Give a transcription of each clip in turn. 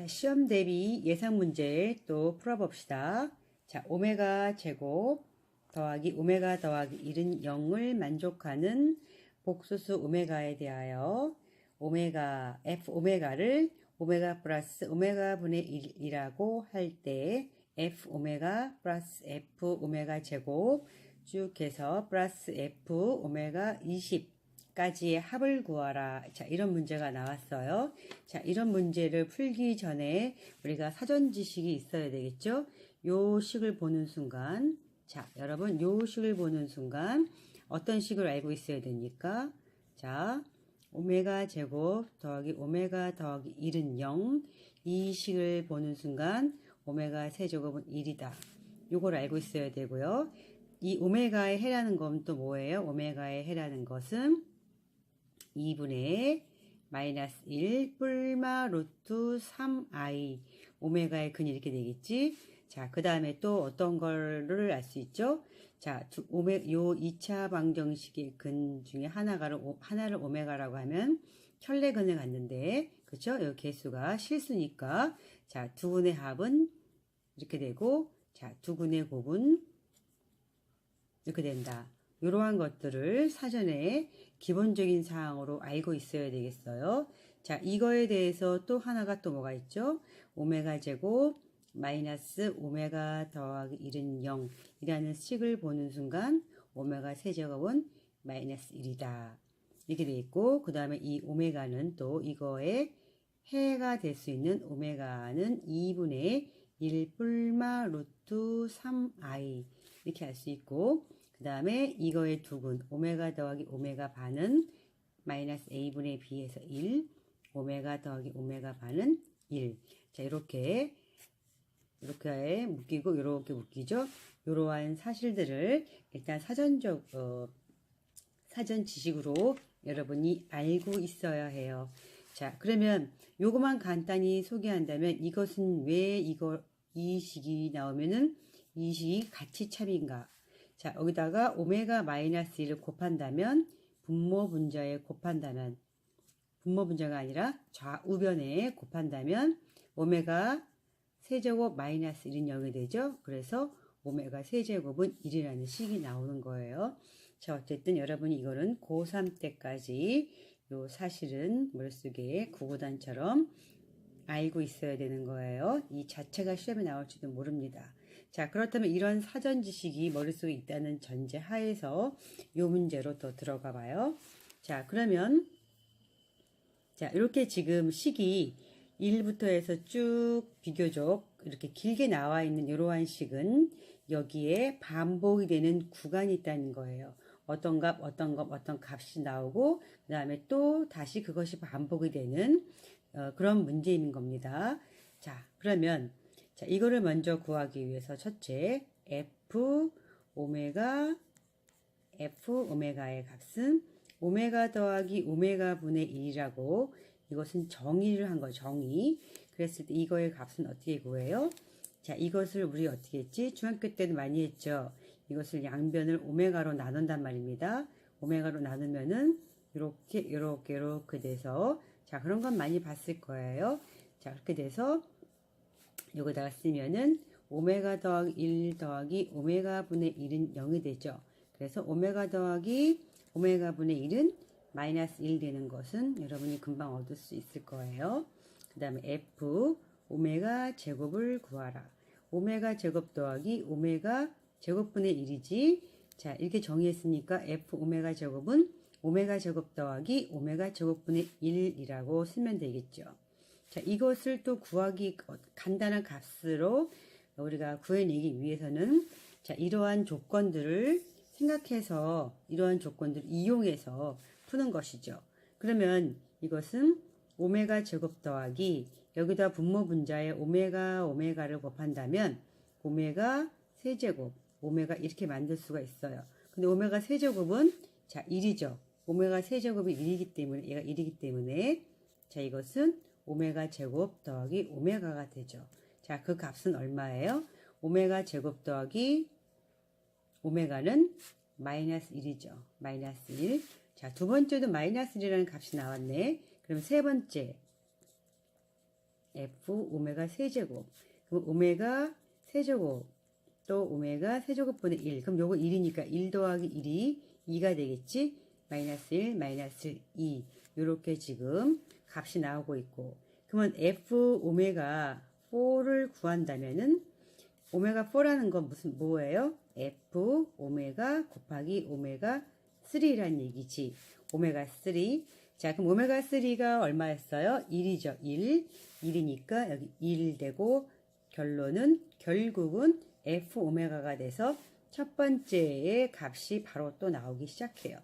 자, 시험 대비 예상 문제 또 풀어봅시다. 자, 오메가 제곱 더하기 오메가 더하기 1은 0을 만족하는 복소수 오메가에 대하여 오메가, F 오메가를 오메가 플러스 오메가 분의 1이라고 할 때 F 오메가 플러스 F 오메가 제곱 쭉 해서 플러스 F 오메가 20 까지의 합을 구하라. 자, 이런 문제가 나왔어요. 자, 이런 문제를 풀기 전에 우리가 사전 지식이 있어야 되겠죠? 요 식을 보는 순간, 자, 여러분, 요 식을 보는 순간 어떤 식을 알고 있어야 됩니까? 자, 오메가 제곱 더하기 오메가 더하기 1은 0. 이 식을 보는 순간 오메가 세제곱은 1이다. 요걸 알고 있어야 되고요. 이 오메가의 해라는 건 또 뭐예요? 오메가의 해라는 것은 2분의 마이너스 1 뿔마 루트 3i 오메가의 근이 이렇게 되겠지? 자, 그 다음에 또 어떤 거를 알 수 있죠? 자, 두, 오메, 요 2차 방정식의 근 중에 하나가, 하나를 오메가라고 하면 혈내근을 갖는데, 그쵸? 요 개수가 실수니까, 자, 두 근의 합은 이렇게 되고, 자, 두 근의 곱은 이렇게 된다. 이러한 것들을 사전에 기본적인 사항으로 알고 있어야 되겠어요. 자, 이거에 대해서 또 하나가 또 뭐가 있죠? 오메가 제곱 마이너스 오메가 더하기 1은 0 이라는 식을 보는 순간 오메가 세제곱은 마이너스 1이다. 이렇게 돼 있고 그 다음에 이 오메가는 또 이거에 해가 될 수 있는 오메가는 2분의 1 뿔마 루트 3i 이렇게 할 수 있고 그 다음에 이거의 두근 오메가 더하기 오메가 반은 마이너스 a분의 b에서 1 오메가 더하기 오메가 반은 1. 자 이렇게 이렇게 묶이고 이렇게 묶이죠. 이러한 사실들을 일단 사전적 어, 사전 지식으로 여러분이 알고 있어야 해요. 자 그러면 요것만 간단히 소개한다면 이것은 왜 이거 이 식이 나오면은 이 식이 가치참인가? 자 여기다가 오메가 마이너스 1을 곱한다면 분모 분자에 곱한다면 분모 분자가 아니라 좌우변에 곱한다면 오메가 세제곱 마이너스 1은 0이 되죠. 그래서 오메가 세제곱은 1이라는 식이 나오는 거예요. 자, 어쨌든 여러분이 이거는 고3 때까지 요 사실은 머릿속에 구구단처럼 알고 있어야 되는 거예요. 이 자체가 시험에 나올지도 모릅니다. 자, 그렇다면 이런 사전 지식이 머릿속에 있다는 전제 하에서 요 문제로 더 들어가 봐요. 자, 그러면 자, 이렇게 지금 식이 1부터 해서 쭉 비교적 이렇게 길게 나와 있는 이러한 식은 여기에 반복이 되는 구간이 있다는 거예요. 어떤 값, 어떤 값, 어떤 값이 나오고 그 다음에 또 다시 그것이 반복이 되는 어, 그런 문제인 겁니다. 자, 그러면 자 이거를 먼저 구하기 위해서 첫째 f 오메가 f 오메가의 값은 오메가 더하기 오메가 분의 1이라고 이것은 정의를 한 거예요. 정의. 그랬을 때 이거의 값은 어떻게 구해요? 자, 이것을 우리 어떻게 했지? 중학교 때도 많이 했죠. 이것을 양변을 오메가로 나눈단 말입니다. 오메가로 나누면은 이렇게 이렇게 이렇게 돼서 자, 그런 건 많이 봤을 거예요. 자, 그렇게 돼서 여기다가 쓰면은 오메가 더하기 1 더하기 오메가 분의 1은 0이 되죠. 그래서 오메가 더하기 오메가 분의 1은 마이너스 1 되는 것은 여러분이 금방 얻을 수 있을 거예요. 그 다음에 F 오메가 제곱을 구하라. 오메가 제곱 더하기 오메가 제곱분의 1이지. 자, 이렇게 정의했으니까 F 오메가 제곱은 오메가 제곱 더하기 오메가 제곱분의 1이라고 쓰면 되겠죠. 자, 이것을 또 구하기 간단한 값으로 우리가 구해내기 위해서는 자, 이러한 조건들을 생각해서 이러한 조건들을 이용해서 푸는 것이죠. 그러면 이것은 오메가 제곱 더하기 여기다 분모 분자에 오메가 오메가를 곱한다면 오메가 세제곱 오메가 이렇게 만들 수가 있어요. 근데 오메가 세제곱은 자 1이죠. 오메가 세제곱이 1이기 때문에 얘가 1이기 때문에 자 이것은 오메가 제곱 더하기 오메가가 되죠. 자 그 값은 얼마예요? 오메가 제곱 더하기 오메가는 마이너스 1이죠. 마이너스 1. 자, 두 번째도 마이너스 1이라는 값이 나왔네. 그럼 세 번째. F 오메가 세제곱. 그럼 오메가 세제곱 또 오메가 세제곱분의 1. 그럼 요거 1이니까 1 더하기 1이 2가 되겠지? 마이너스 1, 마이너스 2. 요렇게 지금 값이 나오고 있고. 그러면 F 오메가 4를 구한다면은 오메가 4라는 건 무슨 뭐예요? F 오메가 곱하기 오메가 3란 얘기지. 오메가 3. 자, 그럼 오메가 3가 얼마였어요? 1이죠. 1. 1이니까 여기 1 되고 결론은 결국은 F 오메가가 돼서 첫 번째의 값이 바로 또 나오기 시작해요.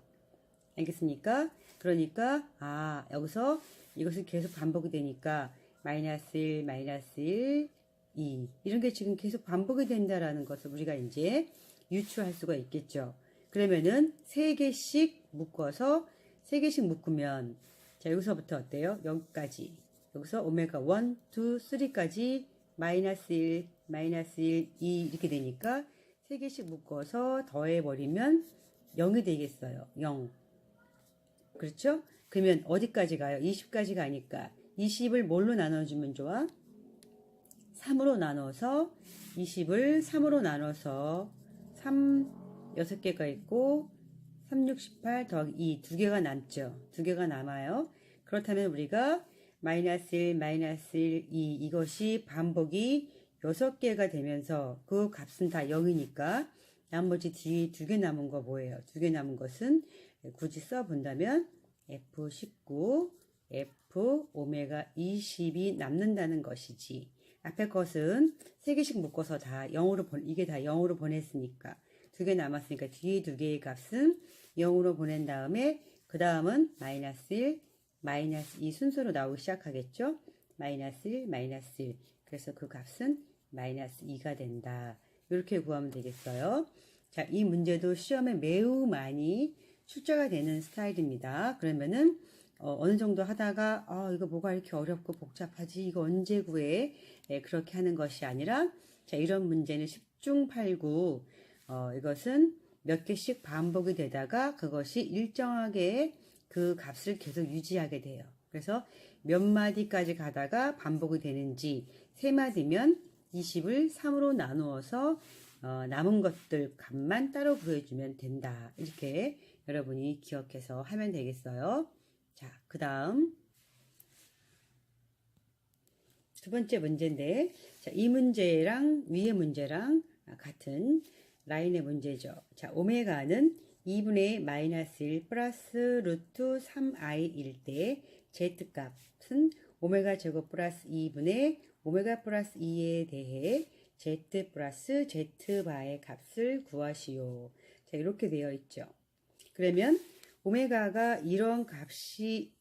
알겠습니까? 그러니까 아 여기서 이것을 계속 반복이 되니까 마이너스 1, 마이너스 1, 2 이런 게 지금 계속 반복이 된다라는 것을 우리가 이제 유추할 수가 있겠죠. 그러면은 세 개씩 묶어서 세 개씩 묶으면 자 여기서부터 어때요? 여기까지 여기서 오메가 1, 2, 3까지 마이너스 1, 마이너스 1, 2 이렇게 되니까 세 개씩 묶어서 더해버리면 0이 되겠어요. 0. 그렇죠? 그러면 어디까지 가요? 20까지 가니까 20을 뭘로 나눠주면 좋아? 3으로 나눠서 20을 3으로 나눠서 3, 6개가 있고 3, 6, 18 더하기 2, 두 개가 남죠. 두 개가 남아요. 그렇다면 우리가 마이너스 1, 마이너스 1, 2 이것이 반복이 6개가 되면서 그 값은 다 0이니까 나머지 뒤에 두개 남은 거 뭐예요? 두 개 남은 것은 굳이 써본다면 F19, F 오메가 20이 남는다는 것이지. 앞에 것은 세 개씩 묶어서 다 0으로 보, 이게 다 0으로 보냈으니까 두 개 남았으니까 뒤에 두 개의 값은 0으로 보낸 다음에 그 다음은 마이너스 1, 마이너스 2 순서로 나오기 시작하겠죠? 마이너스 1, 마이너스 1. 그래서 그 값은 마이너스 2가 된다. 이렇게 구하면 되겠어요. 자, 이 문제도 시험에 매우 많이 출제가 되는 스타일입니다. 그러면은 어, 느 정도 하다가 아, 이거 뭐가 이렇게 어렵고 복잡하지? 이거 언제 구해? 예, 그렇게 하는 것이 아니라 자, 이런 문제는 10중 8구 어, 이것은 몇 개씩 반복이 되다가 그것이 일정하게 그 값을 계속 유지하게 돼요. 그래서 몇 마디까지 가다가 반복이 되는지 세 마디면 20을 3으로 나누어서 어, 남은 것들 값만 따로 구해주면 된다. 이렇게 여러분이 기억해서 하면 되겠어요. 자, 그 다음 두 번째 문제인데 자, 이 문제랑 위의 문제랑 같은 라인의 문제죠. 자, 오메가는 2분의 마이너스 1 플러스 루트 3i일 때 z값은 오메가 제곱 플러스 2분의 오메가 플러스 2에 대해 z 플러스 z바의 값을 구하시오. 자, 이렇게 되어 있죠. 그러면 오메가가 이런 값이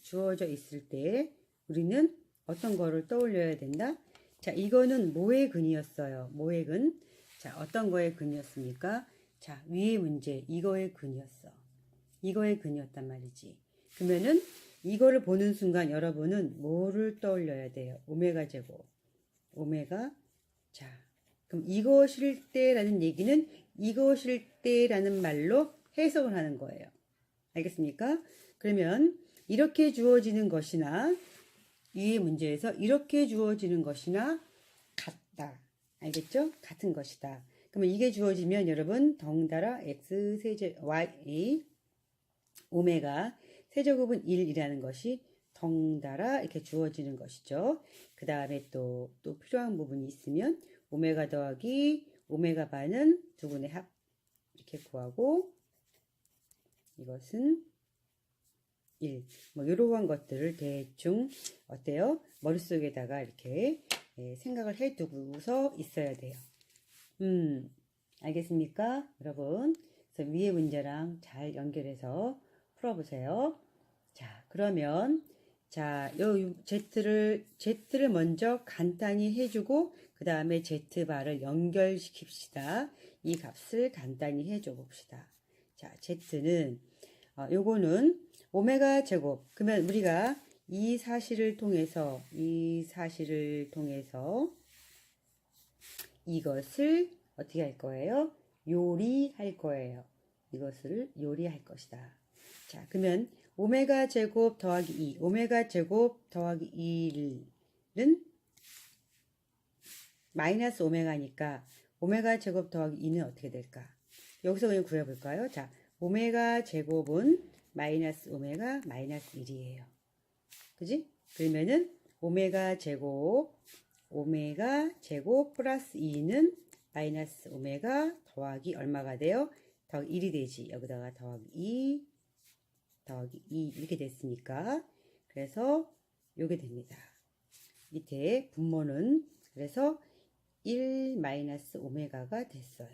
주어져 있을 때 우리는 어떤 거를 떠올려야 된다? 자, 이거는 모의 근이었어요. 모의 근. 자, 어떤 거의 근이었습니까? 자, 위의 문제. 이거의 근이었어. 이거의 근이었단 말이지. 그러면은 이거를 보는 순간 여러분은 뭐를 떠올려야 돼요? 오메가 제곱. 오메가. 자, 그럼 이것일 때라는 얘기는 이것일 때라는 말로 해석을 하는 거예요. 알겠습니까? 그러면 이렇게 주어지는 것이나 위의 문제에서 이렇게 주어지는 것이나 같다. 알겠죠? 같은 것이다. 그러면 이게 주어지면 여러분 덩달아 x 세제 y 오메가 세제곱은 1이라는 것이 덩달아 이렇게 주어지는 것이죠. 그 다음에 또, 또 필요한 부분이 있으면 오메가 더하기 오메가 반은 두 분의 합 이렇게 구하고 이것은 1. 뭐 이러한 것들을 대충 어때요? 머릿속에다가 이렇게 예, 생각을 해두고서 있어야 돼요. 음, 알겠습니까? 여러분. 그래서 위의 문제랑 잘 연결해서 풀어보세요. 자, 그러면 자, 요 Z를 Z를 먼저 간단히 해주고 그 다음에 Z바를 연결시킵시다. 이 값을 간단히 해줘 봅시다. 자, Z는 어, 요거는 오메가 제곱. 그러면 우리가 이 사실을 통해서 이 사실을 통해서 이것을 어떻게 할 거예요? 요리할 거예요. 이것을 요리할 것이다. 자, 그러면 오메가 제곱 더하기 2, 오메가 제곱 더하기 2를 마이너스 오메가니까 오메가 제곱 더하기 2는 어떻게 될까? 여기서 그냥 구해볼까요? 자, 오메가 제곱은 마이너스 오메가 마이너스 1이에요. 그지? 그러면은 오메가 제곱 오메가 제곱 플러스 2는 마이너스 오메가 더하기 얼마가 돼요? 더하기 1이 되지. 여기다가 더하기 2 더하기 2 이렇게 됐으니까 그래서 요게 됩니다. 밑에 분모는 그래서 1 마이너스 오메가가 됐어요.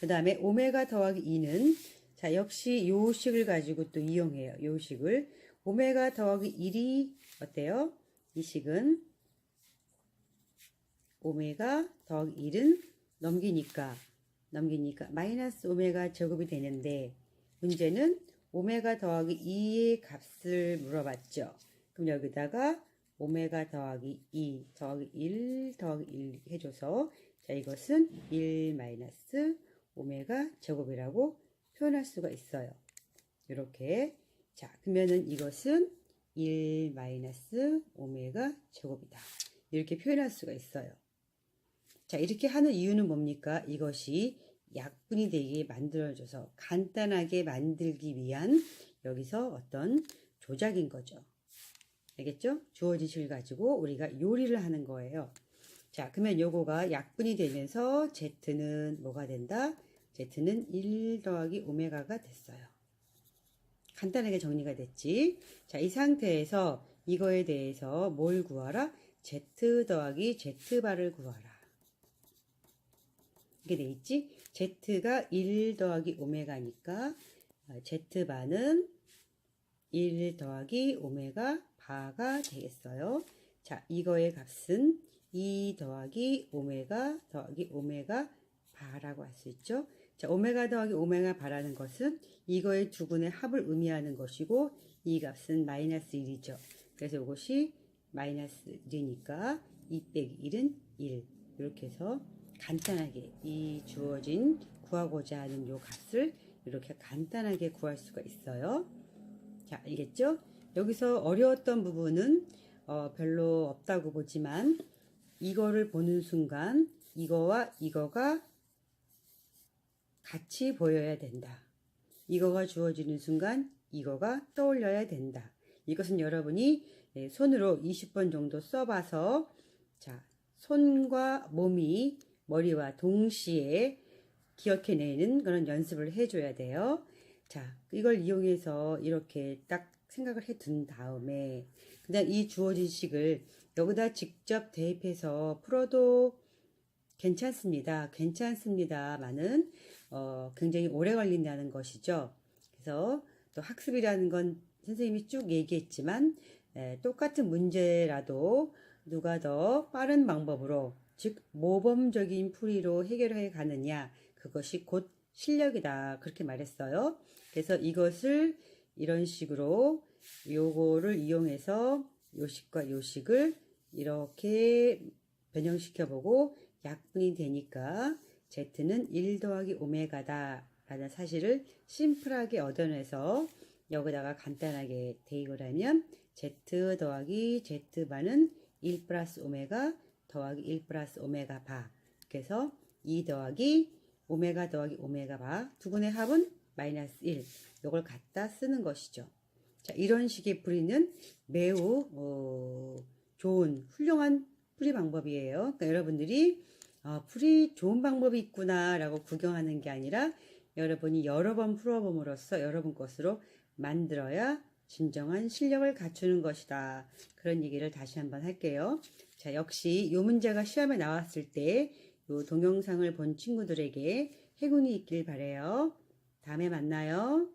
그 다음에 오메가 더하기 2는 자 역시 요 식을 가지고 또 이용해요. 요 식을 오메가 더하기 1이 어때요? 이 식은 오메가 더하기 1은 넘기니까 넘기니까 마이너스 오메가 제곱이 되는데 문제는 오메가 더하기 2의 값을 물어봤죠. 그럼 여기다가 오메가 더하기 2 더하기 1 더하기 1 해줘서 자 이것은 1 마이너스 오메가 제곱이라고 표현할 수가 있어요. 이렇게 자 그러면은 이것은 1 마이너스 오메가 제곱이다. 이렇게 표현할 수가 있어요. 자 이렇게 하는 이유는 뭡니까? 이것이 약분이 되게 만들어져서 간단하게 만들기 위한 여기서 어떤 조작인 거죠. 알겠죠? 주어진 식을 가지고 우리가 요리를 하는 거예요. 자, 그러면 요거가 약분이 되면서 Z는 뭐가 된다? Z는 1 더하기 오메가가 됐어요. 간단하게 정리가 됐지. 자, 이 상태에서 이거에 대해서 뭘 구하라? Z 더하기 Z바를 구하라. 이게 돼 있지? Z가 1 더하기 오메가니까 어, Z바는 1 더하기 오메가 바가 되겠어요. 자, 이거의 값은 2 더하기 오메가 더하기 오메가 바라고 할 수 있죠. 자, 오메가 더하기 오메가 바라는 것은 이거의 두 군의 합을 의미하는 것이고 이 값은 마이너스 1이죠. 그래서 이것이 마이너스 1이니까 2 빼기 1은 1 이렇게 해서 간단하게 이 주어진 구하고자 하는 요 값을 이렇게 간단하게 구할 수가 있어요. 자, 알겠죠? 여기서 어려웠던 부분은 어, 별로 없다고 보지만 이거를 보는 순간 이거와 이거가 같이 보여야 된다. 이거가 주어지는 순간 이거가 떠올려야 된다. 이것은 여러분이 예, 손으로 20번 정도 써봐서 자 손과 몸이 머리와 동시에 기억해내는 그런 연습을 해줘야 돼요. 자, 이걸 이용해서 이렇게 딱 생각을 해 둔 다음에 그다음 이 주어진 식을 여기다 직접 대입해서 풀어도 괜찮습니다. 괜찮습니다만은 어, 굉장히 오래 걸린다는 것이죠. 그래서 또 학습이라는 건 선생님이 쭉 얘기했지만 에, 똑같은 문제라도 누가 더 빠른 방법으로 즉 모범적인 풀이로 해결해 가느냐 그것이 곧 실력이다 그렇게 말했어요. 그래서 이것을 이런 식으로 요거를 이용해서 요식과 요식을 이렇게 변형시켜 보고 약분이 되니까 Z는 1 더하기 오메가다 라는 사실을 심플하게 얻어내서 여기다가 간단하게 대입을 하면 Z 더하기 Z바는 1 플러스 오메가 더하기 1 플러스 오메가 바 그래서 2 더하기 오메가 더하기 오메가 바두 분의 합은 마이너스 1 이걸 갖다 쓰는 것이죠. 자 이런 식의 풀이는 매우 어, 좋은 훌륭한 풀이 방법이에요. 그러니까 여러분들이 아, 풀이 좋은 방법이 있구나 라고 구경하는 게 아니라 여러분이 여러 번 풀어봄으로써 여러분 것으로 만들어야 진정한 실력을 갖추는 것이다. 그런 얘기를 다시 한번 할게요. 자, 역시 이 문제가 시험에 나왔을 때 이 동영상을 본 친구들에게 행운이 있길 바래요. 다음에 만나요.